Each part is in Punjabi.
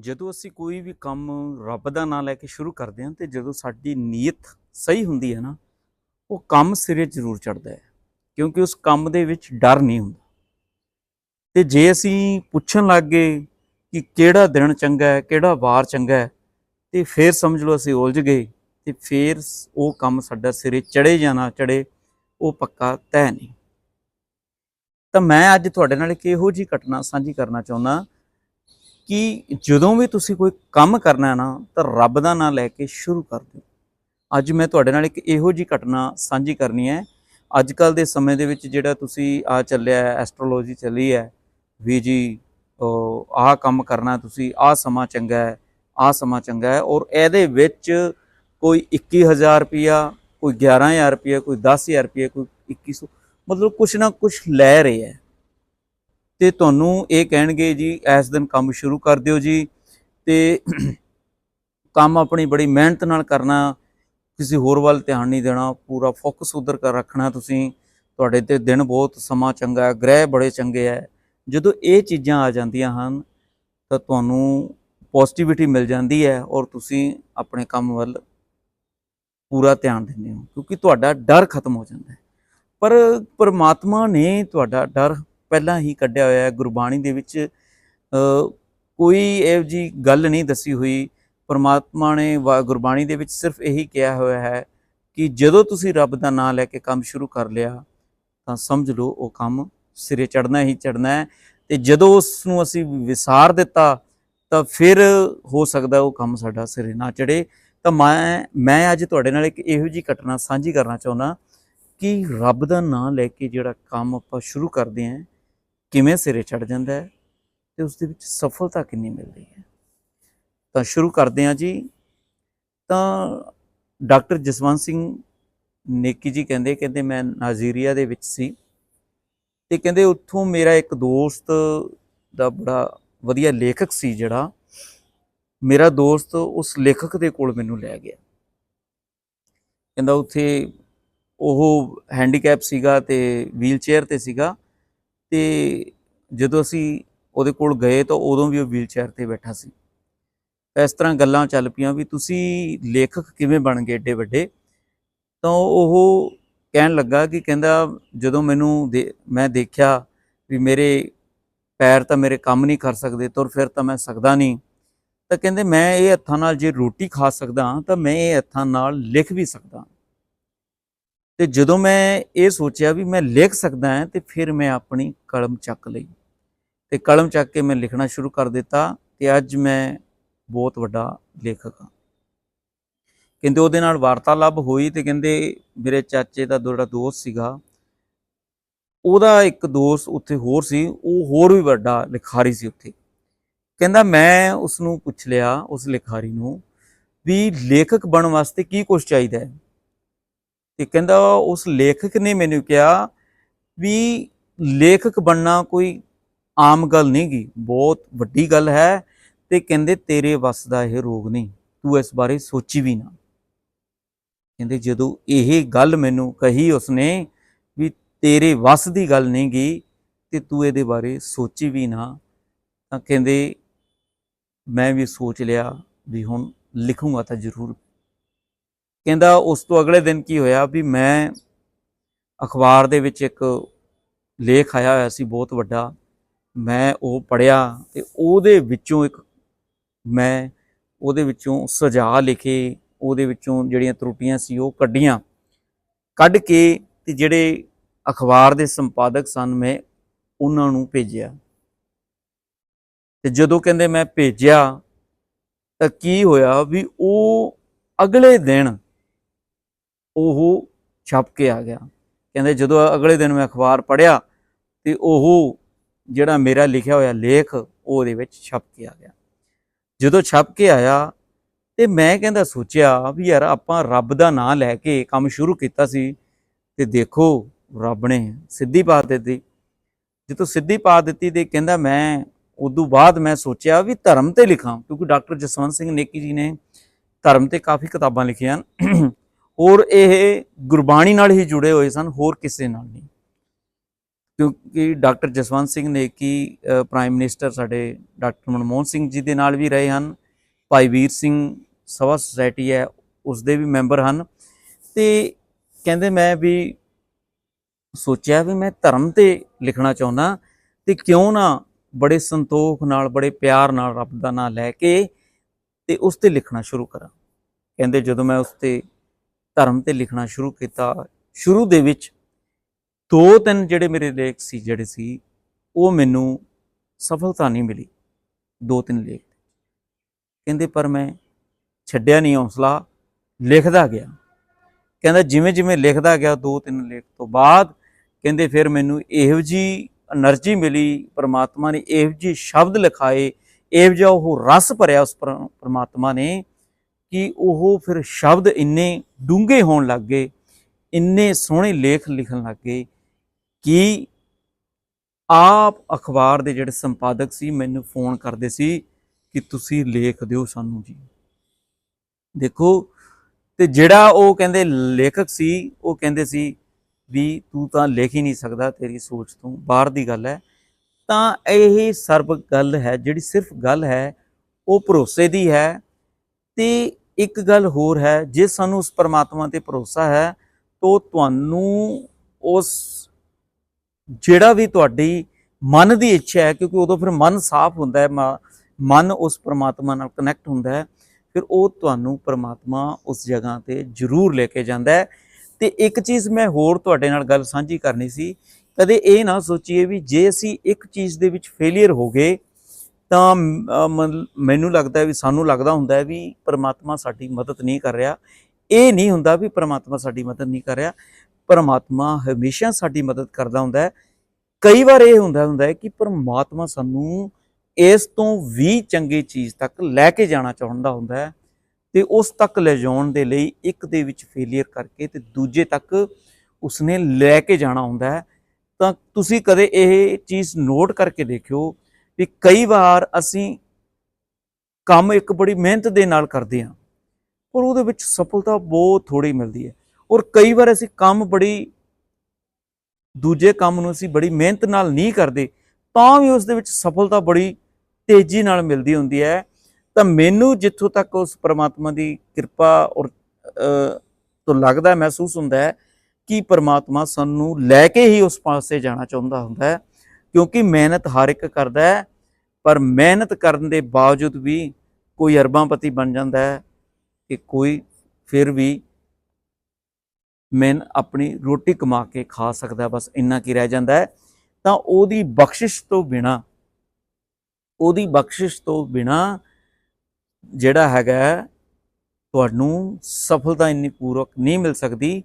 ਜਦੋਂ ਅਸੀਂ ਕੋਈ ਵੀ ਕੰਮ ਰੱਬ ਦਾ ਨਾਮ ਲੈ ਕੇ ਸ਼ੁਰੂ ਕਰਦੇ ਹਾਂ ਤੇ ਜਦੋਂ ਸਾਡੀ ਨੀਅਤ ਸਹੀ ਹੁੰਦੀ ਹੈ ਨਾ, ਉਹ ਕੰਮ ਸਿਰੇ ਜ਼ਰੂਰ ਚੜਦਾ ਹੈ, ਕਿਉਂਕਿ ਉਸ ਕੰਮ ਦੇ ਵਿੱਚ ਡਰ ਨਹੀਂ ਹੁੰਦਾ। ਤੇ ਜੇ ਅਸੀਂ ਪੁੱਛਣ ਲੱਗ ਗਏ ਕਿ ਕਿਹੜਾ ਦਿਨ ਚੰਗਾ ਹੈ, ਕਿਹੜਾ ਵਾਰ ਚੰਗਾ ਹੈ, ਤੇ ਫਿਰ ਸਮਝ ਲਓ ਅਸੀਂ ਉਲਝ ਗਏ ਤੇ ਫਿਰ ਉਹ ਕੰਮ ਸਾਡਾ ਸਿਰੇ ਚੜੇ ਜਾਂ ਨਾ ਚੜੇ ਉਹ ਪੱਕਾ ਤੈਅ ਨਹੀਂ। ਤਾਂ ਮੈਂ ਅੱਜ ਤੁਹਾਡੇ ਨਾਲ ਇੱਕ ਇਹੋ ਜੀ ਘਟਨਾ ਸਾਂਝੀ ਕਰਨਾ ਚਾਹੁੰਦਾ ਕਿ ਜਦੋਂ ਵੀ ਤੁਸੀਂ ਕੋਈ ਕੰਮ ਕਰਨਾ ਨਾ, ਤਾਂ ਰੱਬ ਦਾ ਨਾਮ ਲੈ ਕੇ ਸ਼ੁਰੂ ਕਰ ਦਿਓ। ਅੱਜ ਮੈਂ ਤੁਹਾਡੇ ਨਾਲ ਇੱਕ ਇਹੋ ਜੀ ਘਟਨਾ ਸਾਂਝੀ ਕਰਨੀ ਹੈ। ਅੱਜ ਕੱਲ ਦੇ ਸਮੇਂ ਦੇ ਵਿੱਚ ਜਿਹੜਾ ਤੁਸੀਂ ਆ ਚੱਲਿਆ ਐਸਟ੍ਰੋਲੋਜੀ ਚੱਲੀ ਹੈ, ਵੀ ਜੀ ਆਹ ਕੰਮ ਕਰਨਾ ਤੁਸੀਂ, ਆਹ ਸਮਾਂ ਚੰਗਾ ਹੈ, ਆਹ ਸਮਾਂ ਚੰਗਾ ਹੈ, ਔਰ ਇਹਦੇ ਵਿੱਚ ਕੋਈ 21000 ਰੁਪਿਆ ਕੋਈ 11000 ਰੁਪਿਆ ਕੋਈ 10000 ਰੁਪਿਆ ਕੋਈ 2100 ਮਤਲਬ ਕੁਛ ਨਾ ਕੁਛ ਲੈ ਰਹੇ ਹੈ। ਤੇ ਤੁਹਾਨੂੰ ਇਹ ਕਹਿਣਗੇ ਜੀ, ਇਸ ਦਿਨ ਕੰਮ ਸ਼ੁਰੂ ਕਰ ਦਿਓ ਜੀ ਤੇ ਕੰਮ ਆਪਣੀ ਬੜੀ ਮਿਹਨਤ ਨਾਲ ਕਰਨਾ, ਕਿਸੇ ਹੋਰ ਵੱਲ ਧਿਆਨ ਨਹੀਂ ਦੇਣਾ, ਪੂਰਾ ਫੋਕਸ ਉਧਰ ਕਰ ਰੱਖਣਾ ਤੁਸੀਂ। ਤੁਹਾਡੇ ਤੇ ਦਿਨ ਬਹੁਤ ਸਮਾਂ ਚੰਗਾ ਹੈ, ਗ੍ਰਹਿ ਬੜੇ ਚੰਗੇ ਹੈ। ਜਦੋਂ ਇਹ ਚੀਜ਼ਾਂ ਆ ਜਾਂਦੀਆਂ ਹਨ, ਤਾਂ ਤੁਹਾਨੂੰ ਪੋਜ਼ਿਟਿਵਿਟੀ ਮਿਲ ਜਾਂਦੀ ਹੈ ਔਰ ਤੁਸੀਂ ਆਪਣੇ ਕੰਮ ਵੱਲ ਪੂਰਾ ਧਿਆਨ ਦਿੰਦੇ ਹੋ, ਕਿਉਂਕਿ ਤੁਹਾਡਾ ਡਰ ਖਤਮ ਹੋ ਜਾਂਦਾ ਹੈ। ਪਰ ਪਰਮਾਤਮਾ ਨੇ ਤੁਹਾਡਾ ਡਰ ਪਹਿਲਾਂ ਹੀ ਕੱਢਿਆ ਹੋਇਆ ਹੈ ਗੁਰਬਾਣੀ ਦੇ ਵਿੱਚ। ਕੋਈ ਇਹੋ ਜੀ ਗੱਲ ਨਹੀਂ ਦੱਸੀ ਹੋਈ। ਪਰਮਾਤਮਾ ਨੇ ਵਾ- ਗੁਰਬਾਣੀ ਦੇ ਵਿੱਚ ਸਿਰਫ ਇਹੀ ਕਿਹਾ ਹੋਇਆ ਹੈ ਕਿ ਜਦੋਂ ਤੁਸੀਂ ਰੱਬ ਦਾ ਨਾਮ ਲੈ ਕੇ ਕੰਮ ਸ਼ੁਰੂ ਕਰ ਲਿਆ, ਤਾਂ ਸਮਝ ਲਓ ਉਹ ਕੰਮ ਸਿਰੇ ਚੜਨਾ ਹੀ ਚੜਨਾ ਹੈ। ਤੇ ਜਦੋਂ ਉਸ ਨੂੰ ਅਸੀਂ ਵਿਸਾਰ ਦਿੱਤਾ, ਤਾਂ ਫਿਰ ਹੋ ਸਕਦਾ ਉਹ ਕੰਮ ਸਾਡਾ ਸਿਰੇ ਨਾ ਚੜੇ ਤਾਂ ਮੈਂ ਮੈਂ ਅੱਜ ਤੁਹਾਡੇ ਨਾਲ ਇੱਕ ਇਹੋ ਜੀ ਘਟਨਾ ਸਾਂਝੀ ਕਰਨਾ ਚਾਹੁੰਦਾ ਕਿ ਰੱਬ ਦਾ ਨਾਮ ਲੈ ਕੇ ਜਿਹੜਾ ਕੰਮ ਆਪਾਂ ਸ਼ੁਰੂ ਕਰਦੇ ਹਾਂ ਕਿਵੇਂ ਸਿਰੇ ਚੜ ਜਾਂਦਾ ਹੈ ਤੇ ਉਸ ਦੇ ਵਿੱਚ ਸਫਲਤਾ ਕਿੰਨੀ ਮਿਲਦੀ ਹੈ। ਤਾਂ ਸ਼ੁਰੂ ਕਰਦੇ ਹਾਂ ਜੀ। ਤਾਂ ਡਾਕਟਰ ਜਸਵੰਤ ਸਿੰਘ ਨੇਕੀ ਜੀ ਕਹਿੰਦੇ ਕਹਿੰਦੇ ਮੈਂ ਨਾਈਜੀਰੀਆ ਦੇ ਵਿੱਚ ਸੀ ਤੇ ਕਹਿੰਦੇ ਉੱਥੋਂ ਮੇਰਾ ਇੱਕ ਦੋਸਤ ਦਾ ਬੜਾ ਵਧੀਆ ਲੇਖਕ ਸੀ ਜਿਹੜਾ, ਮੇਰਾ ਦੋਸਤ ਉਸ ਲੇਖਕ ਦੇ ਕੋਲ ਮੈਨੂੰ ਲੈ ਗਿਆ। ਕਹਿੰਦਾ ਉੱਥੇ ਉਹ ਹੈਂਡੀਕੈਪ ਸੀਗਾ ਤੇ ਵੀਲ ਚੇਅਰ ਤੇ ਸੀਗਾ ਤੇ ਜਦੋਂ ਅਸੀਂ ਉਹਦੇ ਕੋਲ ਗਏ ਤਾਂ ਉਦੋਂ ਵੀ ਉਹ ਵੀਲਚੇਅਰ ਤੇ ਬੈਠਾ ਸੀ। ਇਸ ਤਰ੍ਹਾਂ ਗੱਲਾਂ ਚੱਲ ਪਈਆਂ ਵੀ ਤੁਸੀਂ ਲੇਖਕ ਕਿਵੇਂ ਬਣ ਗਏ ਏਡੇ ਵੱਡੇ? ਤਾਂ ਉਹ ਕਹਿਣ ਲੱਗਾ ਕਿ ਕਹਿੰਦਾ ਜਦੋਂ ਮੈਨੂੰ ਦੇ- ਮੈਂ ਦੇਖਿਆ ਵੀ ਮੇਰੇ ਪੈਰ ਤਾਂ ਮੇਰੇ ਕੰਮ ਨਹੀਂ ਕਰ ਸਕਦੇ, ਤੁਰ ਫਿਰ ਤਾਂ ਮੈਂ ਸਕਦਾ ਨਹੀਂ। ਤਾਂ ਕਹਿੰਦੇ ਮੈਂ ਇਹ ਹੱਥਾਂ ਨਾਲ ਜੇ ਰੋਟੀ ਖਾ ਸਕਦਾ ਹਾਂ ਤਾਂ ਮੈਂ ਇਹ ਹੱਥਾਂ ਨਾਲ ਲਿਖ ਵੀ ਸਕਦਾ। ਤੇ ਜਦੋਂ ਮੈਂ ਇਹ ਸੋਚਿਆ ਵੀ ਮੈਂ ਲਿਖ ਸਕਦਾ ਹਾਂ, ਤੇ ਫਿਰ ਮੈਂ ਆਪਣੀ ਕਲਮ ਚੱਕ ਲਈ। ਤੇ ਕਲਮ ਚੱਕ ਕੇ ਮੈਂ ਲਿਖਣਾ ਸ਼ੁਰੂ ਕਰ ਦਿੱਤਾ ਤੇ ਅੱਜ ਮੈਂ ਬਹੁਤ ਵੱਡਾ ਲੇਖਕ ਹਾਂ। ਕਹਿੰਦੇ ਉਹਦੇ ਨਾਲ ਵਾਰਤਾਲਾਪ ਹੋਈ ਤੇ ਕਹਿੰਦੇ ਮੇਰੇ ਚਾਚੇ ਦਾ ਜਿਹੜਾ ਦੋਸਤ ਸੀਗਾ, ਉਹਦਾ ਇੱਕ ਦੋਸਤ ਉੱਥੇ ਹੋਰ ਸੀ, ਉਹ ਹੋਰ ਵੀ ਵੱਡਾ ਲਿਖਾਰੀ ਸੀ ਉੱਥੇ। ਕਹਿੰਦਾ ਮੈਂ ਉਸ ਨੂੰ ਪੁੱਛ ਲਿਆ, ਉਸ ਲਿਖਾਰੀ ਨੂੰ ਵੀ ਲੇਖਕ ਬਣਨ ਵਾਸਤੇ ਕੀ ਕੁਝ ਚਾਹੀਦਾ ਹੈ? ਤੇ ਕਹਿੰਦਾ ਉਸ ਲੇਖਕ ਨੇ ਮੈਨੂੰ ਕਿਹਾ ਵੀ ਲੇਖਕ ਬਣਨਾ ਕੋਈ ਆਮ ਗੱਲ ਨਹੀਂ ਗੀ, ਬਹੁਤ ਵੱਡੀ ਗੱਲ ਹੈ ਤੇ ਕਹਿੰਦੇ ਤੇਰੇ ਵੱਸ ਦਾ ਇਹ ਰੋਗ ਨਹੀਂ, ਤੂੰ ਇਸ ਬਾਰੇ ਸੋਚੀ ਵੀ ਨਾ। ਕਹਿੰਦੇ ਜਦੋਂ ਇਹ ਗੱਲ ਮੈਨੂੰ ਕਹੀ ਉਸਨੇ ਵੀ ਤੇਰੇ ਵੱਸ ਦੀ ਗੱਲ ਨਹੀਂ ਗੀ ਤੇ ਤੂੰ ਇਹਦੇ ਬਾਰੇ ਸੋਚੀ ਵੀ ਨਾ, ਤਾਂ ਕਹਿੰਦੇ ਮੈਂ ਵੀ ਸੋਚ ਲਿਆ ਵੀ ਹੁਣ ਲਿਖੂੰਗਾ ਤਾਂ ਜ਼ਰੂਰ ਕਹਿੰਦਾ ਉਸ ਤੋਂ ਅਗਲੇ ਦਿਨ ਕੀ ਹੋਇਆ ਵੀ ਮੈਂ ਅਖਬਾਰ ਦੇ ਵਿੱਚ ਇੱਕ ਲੇਖ ਆਇਆ ਹੋਇਆ ਸੀ ਬਹੁਤ ਵੱਡਾ, ਮੈਂ ਉਹ ਪੜਿਆ ਤੇ ਉਹਦੇ ਵਿੱਚੋਂ ਇੱਕ ਮੈਂ ਉਹਦੇ ਵਿੱਚੋਂ ਸੁਝਾਅ ਲਿਖੇ, ਉਹਦੇ ਵਿੱਚੋਂ ਜਿਹੜੀਆਂ ਤਰੁੱਟੀਆਂ ਸੀ ਉਹ ਕੱਢੀਆਂ। ਕੱਢ ਕੇ ਤੇ ਜਿਹੜੇ ਅਖਬਾਰ ਦੇ ਸੰਪਾਦਕ ਸਨ ਮੈਂ ਉਹਨਾਂ ਨੂੰ ਭੇਜਿਆ। ਤੇ ਜਦੋਂ ਕਹਿੰਦੇ ਮੈਂ ਭੇਜਿਆ ਤਾਂ ਕੀ ਹੋਇਆ ਵੀ ਉਹ ਅਗਲੇ ਦਿਨ ਉਹ ਛਪ ਕੇ ਆ ਗਿਆ। ਕਹਿੰਦੇ ਜਦੋਂ ਅਗਲੇ ਦਿਨ ਮੈਂ ਅਖਬਾਰ ਪੜ੍ਹਿਆ ਤੇ ਉਹ ਜਿਹੜਾ ਮੇਰਾ ਲਿਖਿਆ ਹੋਇਆ ਲੇਖ ਉਹ ਉਹਦੇ ਵਿੱਚ ਛਪ ਕੇ ਆ ਗਿਆ। ਜਦੋਂ ਛਪ ਕੇ ਆਇਆ ਤੇ ਮੈਂ ਕਹਿੰਦਾ ਸੋਚਿਆ ਵੀ ਯਾਰ ਆਪਾਂ ਰੱਬ ਦਾ ਨਾਮ ਲੈ ਕੇ ਕੰਮ ਸ਼ੁਰੂ ਕੀਤਾ ਸੀ ਤੇ ਦੇਖੋ ਰੱਬ ਨੇ ਸਿੱਧੀ ਪਾ ਦਿੱਤੀ। ਜਦੋਂ ਸਿੱਧੀ ਪਾ ਦਿੱਤੀ ਤੇ ਕਹਿੰਦਾ ਮੈਂ ਉਦੋਂ ਬਾਅਦ ਮੈਂ ਸੋਚਿਆ ਵੀ ਧਰਮ ਤੇ ਲਿਖਾਂ, ਕਿਉਂਕਿ ਡਾਕਟਰ ਜਸਵੰਤ ਸਿੰਘ ਨੇਕੀ ਜੀ ਨੇ ਧਰਮ ਤੇ ਕਾਫੀ ਕਿਤਾਬਾਂ ਲਿਖੀਆਂ ਔਰ ਇਹ ਗੁਰਬਾਣੀ ਨਾਲ ਹੀ ਜੁੜੇ ਹੋਏ ਸਨ ਹੋਰ ਕਿਸੇ ਨਾਲ ਨਹੀਂ। ਕਿਉਂਕਿ ਡਾਕਟਰ ਜਸਵੰਤ ਸਿੰਘ ਨੇਕੀ ਅ, ਪ੍ਰਾਈਮ ਮਿਨਿਸਟਰ ਸਾਡੇ ਡਾਕਟਰ ਮਨਮੋਹਨ ਸਿੰਘ ਜੀ ਦੇ ਨਾਲ ਵੀ ਰਹੇ ਹਨ ਭਾਈ ਵੀਰ ਸਿੰਘ ਸਭਾ ਸੁਸਾਇਟੀ ਹੈ ਉਸ ਦੇ ਵੀ ਮੈਂਬਰ ਹਨ। ਤੇ ਕਹਿੰਦੇ ਮੈਂ ਵੀ ਸੋਚਿਆ ਵੀ ਮੈਂ ਧਰਮ ਤੇ ਲਿਖਣਾ ਚਾਹੁੰਦਾ ਤੇ ਕਿਉਂ ਨਾ ਬੜੇ ਸੰਤੋਖ ਨਾਲ ਬੜੇ ਪਿਆਰ ਨਾਲ ਰੱਬ ਦਾ ਨਾਮ ਲੈ ਕੇ ਤੇ ਉਸ ਤੇ ਲਿਖਣਾ ਸ਼ੁਰੂ ਕਰਾਂ। ਕਹਿੰਦੇ ਜਦੋਂ ਮੈਂ ਉਸ ਤੇ ਧਰਮ ਤੇ ਲਿਖਣਾ ਸ਼ੁਰੂ ਕੀਤਾ। ਸ਼ੁਰੂ ਦੇ ਵਿੱਚ ਦੋ ਤਿੰਨ ਜਿਹੜੇ ਮੇਰੇ ਲੇਖ ਸੀ, ਜਿਹੜੇ ਸੀ, ਉਹ ਮੈਨੂੰ ਸਫਲਤਾ ਨਹੀਂ ਮਿਲੀ, ਦੋ ਤਿੰਨ ਲੇਖ। ਕਹਿੰਦੇ, ਪਰ ਮੈਂ ਛੱਡਿਆ ਨਹੀਂ ਹੌਸਲਾ, ਲਿਖਦਾ ਗਿਆ। ਕਹਿੰਦਾ, ਜਿਵੇਂ ਜਿਵੇਂ ਲਿਖਦਾ ਗਿਆ, ਦੋ ਤਿੰਨ ਲੇਖ ਤੋਂ ਬਾਅਦ, ਕਹਿੰਦੇ, ਫਿਰ ਮੈਨੂੰ ਇਹੋ ਜੀ એનર્ਜੀ ਮਿਲੀ, ਪਰਮਾਤਮਾ ਨੇ ਇਹੋ ਜੀ ਸ਼ਬਦ ਲਿਖਾਏ, ਇਹੋ ਜਿਹਾ ਉਹ ਰਸ ਭਰਿਆ ਉਸ ਪਰਮਾਤਮਾ ਨੇ ਕਿ ਉਹ ਫਿਰ ਸ਼ਬਦ ਇੰਨੇ ਡੂੰਘੇ ਹੋਣ ਲੱਗ ਗਏ, ਇੰਨੇ ਸੋਹਣੇ ਲੇਖ ਲਿਖਣ ਲੱਗ ਗਏ ਕਿ ਆਪ ਅਖਬਾਰ ਦੇ ਜਿਹੜੇ ਸੰਪਾਦਕ ਸੀ ਮੈਨੂੰ ਫੋਨ ਕਰਦੇ ਸੀ ਕਿ ਤੁਸੀਂ ਲੇਖ ਦਿਓ ਸਾਨੂੰ ਜੀ। ਦੇਖੋ, ਤੇ ਜਿਹੜਾ ਉਹ ਕਹਿੰਦੇ ਲੇਖਕ ਸੀ, ਉਹ ਕਹਿੰਦੇ ਸੀ ਵੀ ਤੂੰ ਤਾਂ ਲਿਖ ਹੀ ਨਹੀਂ ਸਕਦਾ ਤੇਰੀ ਸੋਚ ਤੋਂ, ਬਾਹਰ ਦੀ ਗੱਲ ਹੈ। ਤਾਂ ਇਹ ਸਰਬ ਗੱਲ ਹੈ, ਜਿਹੜੀ ਸਿਰਫ ਗੱਲ ਹੈ, ਉਹ ਭਰੋਸੇ ਦੀ ਹੈ ਤੇ ਇੱਕ ਗੱਲ ਹੋਰ ਹੈ, ਜੇ ਸਾਨੂੰ ਉਸ ਪਰਮਾਤਮਾ ਤੇ ਭਰੋਸਾ ਹੈ, ਤਾਂ ਤੁਹਾਨੂੰ ਉਸ ਜਿਹੜਾ ਵੀ ਤੁਹਾਡੀ ਮਨ ਦੀ ਇੱਛਾ ਹੈ, ਕਿਉਂਕਿ ਉਦੋਂ ਫਿਰ ਮਨ ਸਾਫ਼ ਹੁੰਦਾ ਹੈ, ਮ- ਮਨ ਉਸ ਪਰਮਾਤਮਾ ਨਾਲ ਕਨੈਕਟ ਹੁੰਦਾ ਹੈ, ਫਿਰ ਉਹ ਤੁਹਾਨੂੰ ਪਰਮਾਤਮਾ ਉਸ ਜਗ੍ਹਾ ਤੇ ਜ਼ਰੂਰ ਲੈ ਕੇ ਜਾਂਦਾ ਹੈ। ਤੇ ਇੱਕ ਚੀਜ਼ ਮੈਂ ਹੋਰ ਤੁਹਾਡੇ ਨਾਲ ਗੱਲ ਸਾਂਝੀ ਕਰਨੀ ਸੀ, ਕਦੇ ਇਹ ਨਾ ਸੋਚੀਏ ਵੀ ਜੇ ਅਸੀਂ ਇੱਕ ਚੀਜ਼ ਦੇ ਵਿੱਚ ਫੇਲਿਅਰ ਹੋ ਗਏ ਤਾਂ ਅ, ਮੈਨੂੰ ਲੱਗਦਾ ਵੀ ਸਾਨੂੰ ਲੱਗਦਾ ਹੁੰਦਾ ਵੀ ਪਰਮਾਤਮਾ ਸਾਡੀ ਮਦਦ ਨਹੀਂ ਕਰ ਰਿਹਾ। ਇਹ ਨਹੀਂ ਹੁੰਦਾ ਵੀ ਪਰਮਾਤਮਾ ਸਾਡੀ ਮਦਦ ਨਹੀਂ ਕਰ ਰਿਹਾ। ਪਰਮਾਤਮਾ ਹਮੇਸ਼ਾ ਸਾਡੀ ਮਦਦ ਕਰਦਾ ਹੁੰਦਾ ਹੈ। ਕਈ ਵਾਰ ਇਹ ਹੁੰਦਾ ਹੁੰਦਾ ਹੈ ਕਿ ਪਰਮਾਤਮਾ ਸਾਨੂੰ ਇਸ ਤੋਂ ਵੀ ਚੰਗੀ ਚੀਜ਼ ਤੱਕ ਲੈ ਕੇ ਜਾਣਾ ਚਾਹੁੰਦਾ ਹੁੰਦਾ ਹੈ ਤੇ ਉਸ ਤੱਕ ਲੈ ਜਾਣ ਦੇ ਲਈ ਇੱਕ ਦੇ ਵਿੱਚ ਫੇਲਿਅਰ ਕਰਕੇ ਤੇ ਦੂਜੇ ਤੱਕ ਉਸਨੇ ਲੈ ਕੇ ਜਾਣਾ ਹੁੰਦਾ ਹੈ। ਤਾਂ ਤੁਸੀਂ ਕਦੇ ਇਹ ਚੀਜ਼ ਨੋਟ ਕਰਕੇ ਦੇਖਿਓ ਵੀ ਕਈ ਵਾਰ ਅਸੀਂ ਕੰਮ ਇੱਕ ਬੜੀ ਮਿਹਨਤ ਦੇ ਨਾਲ ਕਰਦੇ ਹਾਂ, ਪਰ ਉਹਦੇ ਵਿੱਚ ਸਫਲਤਾ ਬਹੁਤ ਥੋੜੀ ਮਿਲਦੀ ਹੈ। ਔਰ ਕਈ ਵਾਰ ਅਸੀਂ ਕੰਮ ਬੜੀ, ਦੂਜੇ ਕੰਮ ਨੂੰ ਅਸੀਂ ਬੜੀ ਮਿਹਨਤ ਨਾਲ ਨਹੀਂ ਕਰਦੇ, ਤਾਂ ਵੀ ਉਸ ਦੇ ਵਿੱਚ ਸਫਲਤਾ ਬੜੀ ਤੇਜ਼ੀ ਨਾਲ ਮਿਲਦੀ ਹੁੰਦੀ ਹੈ। ਤਾਂ ਮੈਨੂੰ ਜਿੱਥੋਂ ਤੱਕ ਉਸ ਪਰਮਾਤਮਾ ਦੀ ਕਿਰਪਾ ਔਰ ਤੋਂ ਲੱਗਦਾ ਮਹਿਸੂਸ ਹੁੰਦਾ ਹੈ ਕਿ ਪਰਮਾਤਮਾ ਸਾਨੂੰ ਲੈ ਕੇ ਹੀ ਉਸ ਪਾਸੇ ਜਾਣਾ ਚਾਹੁੰਦਾ ਹੁੰਦਾ ਹੈ। ਕਿਉਂਕਿ ਮਿਹਨਤ ਹਰ ਇੱਕ ਕਰਦਾ ਹੈ, ਪਰ ਮਿਹਨਤ ਕਰਨ ਦੇ ਬਾਵਜੂਦ ਵੀ ਕੋਈ ਅਰਬਾਂਪਤੀ ਬਣ ਜਾਂਦਾ ਹੈ ਕਿ ਕੋਈ ਫਿਰ ਵੀ ਮੈਂ ਆਪਣੀ ਰੋਟੀ ਕਮਾ ਕੇ ਖਾ ਸਕਦਾ ਬਸ ਇੰਨਾ ਕੀ ਰਹਿ ਜਾਂਦਾ ਹੈ। ਤਾਂ ਉਹਦੀ ਬਖਸ਼ਿਸ਼ ਤੋਂ ਬਿਨਾ, ਉਹਦੀ ਬਖਸ਼ਿਸ਼ ਤੋਂ ਬਿਨਾ ਜਿਹੜਾ ਹੈਗਾ ਤੁਹਾਨੂੰ ਸਫਲਤਾ ਇੰਨੀ ਪੂਰਵਕ ਨਹੀਂ ਮਿਲ ਸਕਦੀ।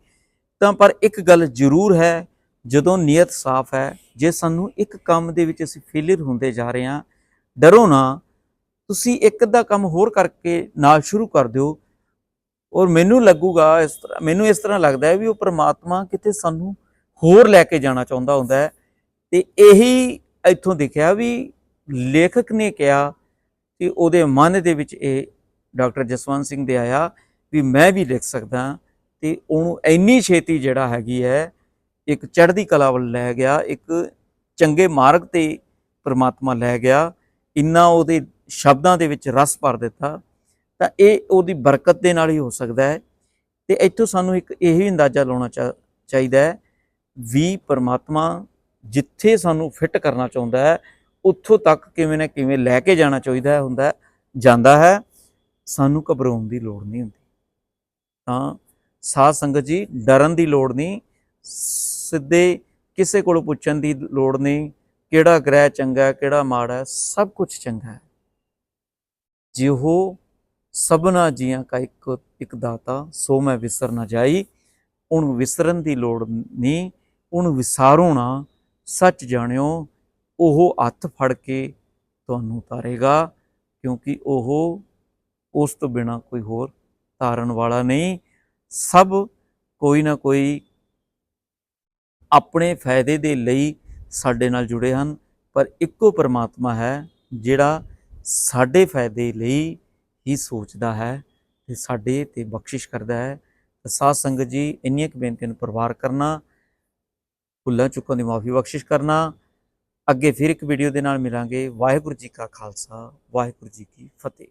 ਤਾਂ ਪਰ ਇੱਕ ਗੱਲ ਜ਼ਰੂਰ ਹੈ ਜਦੋਂ ਨੀਅਤ ਸਾਫ਼ ਹੈ, ਜੇ ਸਾਨੂੰ ਇੱਕ ਕੰਮ ਦੇ ਵਿੱਚ ਅਸੀਂ ਫੇਲਿਅਰ ਹੁੰਦੇ ਜਾ ਰਹੇ ਹਾਂ, ਡਰੋ ਨਾ। ਤੁਸੀਂ ਇੱਕ ਅੱਧਾ ਕੰਮ ਹੋਰ ਕਰਕੇ ਨਾਲ ਸ਼ੁਰੂ ਕਰ ਦਿਓ। ਔਰ ਮੈਨੂੰ ਲੱਗੂਗਾ ਇਸ ਤਰ੍ਹਾਂ ਮੈਨੂੰ ਇਸ ਤਰ੍ਹਾਂ ਲੱਗਦਾ ਹੈ ਵੀ ਉਹ ਪ੍ਰਮਾਤਮਾ ਕਿਤੇ ਸਾਨੂੰ ਹੋਰ ਲੈ ਕੇ ਜਾਣਾ ਚਾਹੁੰਦਾ ਹੁੰਦਾ ਹੈ। ਤੇ ਇਹੀ ਇੱਥੋਂ ਦਿਖਿਆ ਵੀ ਲੇਖਕ ਨੇ ਕਿਹਾ ਕਿ ਉਹਦੇ ਮਨ ਦੇ ਵਿੱਚ ਇਹ ਡਾਕਟਰ ਜਸਵੰਤ ਸਿੰਘ ਦੇ ਆਇਆ ਵੀ ਮੈਂ ਵੀ ਲਿਖ ਸਕਦਾ ਤੇ ਉਹਨੂੰ ਇੰਨੀ ਛੇਤੀ ਜਿਹੜਾ ਹੈਗੀ ਹੈ ਇੱਕ ਚੜ੍ਹਦੀ ਕਲਾ ਵੱਲ ਲੈ ਗਿਆ, ਇੱਕ ਚੰਗੇ ਮਾਰਗ ਤੇ ਪ੍ਰਮਾਤਮਾ ਲੈ ਗਿਆ, ਇੰਨਾ ਉਹਦੇ ਸ਼ਬਦਾਂ ਦੇ ਵਿੱਚ ਰਸ ਭਰ ਦਿੱਤਾ, ਤਾਂ ਇਹ ਉਹਦੀ ਬਰਕਤ ਦੇ ਨਾਲ ਹੀ ਹੋ ਸਕਦਾ ਹੈ। ਤੇ ਇੱਥੋਂ ਸਾਨੂੰ ਇੱਕ ਇਹ ਅੰਦਾਜ਼ਾ ਲਾਉਣਾ ਚਾ- ਚਾਹੀਦਾ ਹੈ, ਵੀ ਪਰਮਾਤਮਾ ਜਿੱਥੇ ਸਾਨੂੰ ਫਿੱਟ ਕਰਨਾ ਚਾਹੁੰਦਾ ਹੈ, ਉੱਥੋਂ ਤੱਕ ਕਿਵੇਂ ਨਾ ਕਿਵੇਂ ਲੈ ਕੇ ਜਾਣਾ ਚਾਹੀਦਾ ਹੁੰਦਾ, ਜਾਂਦਾ ਹੈ, ਸਾਨੂੰ ਘਬਰਾਉਣ ਦੀ ਲੋੜ ਨਹੀਂ ਹੁੰਦੀ। ਤਾਂ ਸਾਧ ਸੰਗਤ ਜੀ, ਡਰਨ ਦੀ ਲੋੜ ਨਹੀਂ ਸਿੱਧੇ ਕਿਸੇ ਕੋਲੋਂ ਪੁੱਛਣ ਦੀ ਲੋੜ ਨਹੀਂ। ਕਿਹੜਾ ਗ੍ਰਹਿ ਚੰਗਾ ਕਿਹੜਾ ਮਾੜਾ ਸਭ ਕੁਝ ਚੰਗਾ ਹੈ। ਜਿਹੋ ਸਭਨਾ ਜੀਆਂ ਕਾ ਇੱਕ ਇੱਕ ਦਾਤਾ, ਸੋ ਮੈਂ ਵਿਸਰ ਨਾ ਜਾਈ। ਉਹਨੂੰ ਵਿਸਰਨ ਦੀ ਲੋੜ ਨਹੀਂ ਉਹਨੂੰ ਵਿਸਾਰੋ ਨਾ। ਸੱਚ ਜਾਣਿਓ, ਉਹ ਹੱਥ ਫੜ ਕੇ ਤੁਹਾਨੂੰ ਤਾਰੇਗਾ ਕਿਉਂਕਿ ਉਹ ਉਸ ਤੋਂ ਬਿਨਾ ਕੋਈ ਹੋਰ ਤਾਰਨ ਵਾਲਾ ਨਹੀਂ। ਸਭ ਕੋਈ ਨਾ ਕੋਈ ਆਪਣੇ ਫਾਇਦੇ ਦੇ ਲਈ ਸਾਡੇ ਨਾਲ ਜੁੜੇ ਹਨ, ਪਰ ਇੱਕੋ ਪਰਮਾਤਮਾ ਹੈ ਜਿਹੜਾ ਸਾਡੇ ਫਾਇਦੇ ਲਈ ਹੀ ਸੋਚਦਾ ਹੈ ਤੇ ਸਾਡੇ ਤੇ ਬਖਸ਼ਿਸ਼ ਕਰਦਾ ਹੈ। ਤਾਂ ਸਾਧ ਸੰਗਤ ਜੀ, ਇੰਨੀਆਂ ਕੁ ਬੇਨਤੀਆਂ ਨੂੰ ਪਰਵਾਰ ਕਰਨਾ, ਭੁੱਲਾਂ ਚੁੱਕਾਂ ਦੀ ਮਾਫੀ ਬਖਸ਼ਿਸ਼ ਕਰਨਾ। ਅੱਗੇ ਫਿਰ ਇੱਕ ਵੀਡੀਓ ਦੇ ਨਾਲ ਮਿਲਾਂਗੇ। ਵਾਹਿਗੁਰੂ ਜੀ ਕਾ ਖਾਲਸਾ, ਵਾਹਿਗੁਰੂ ਜੀ ਕੀ ਫਤਿਹ।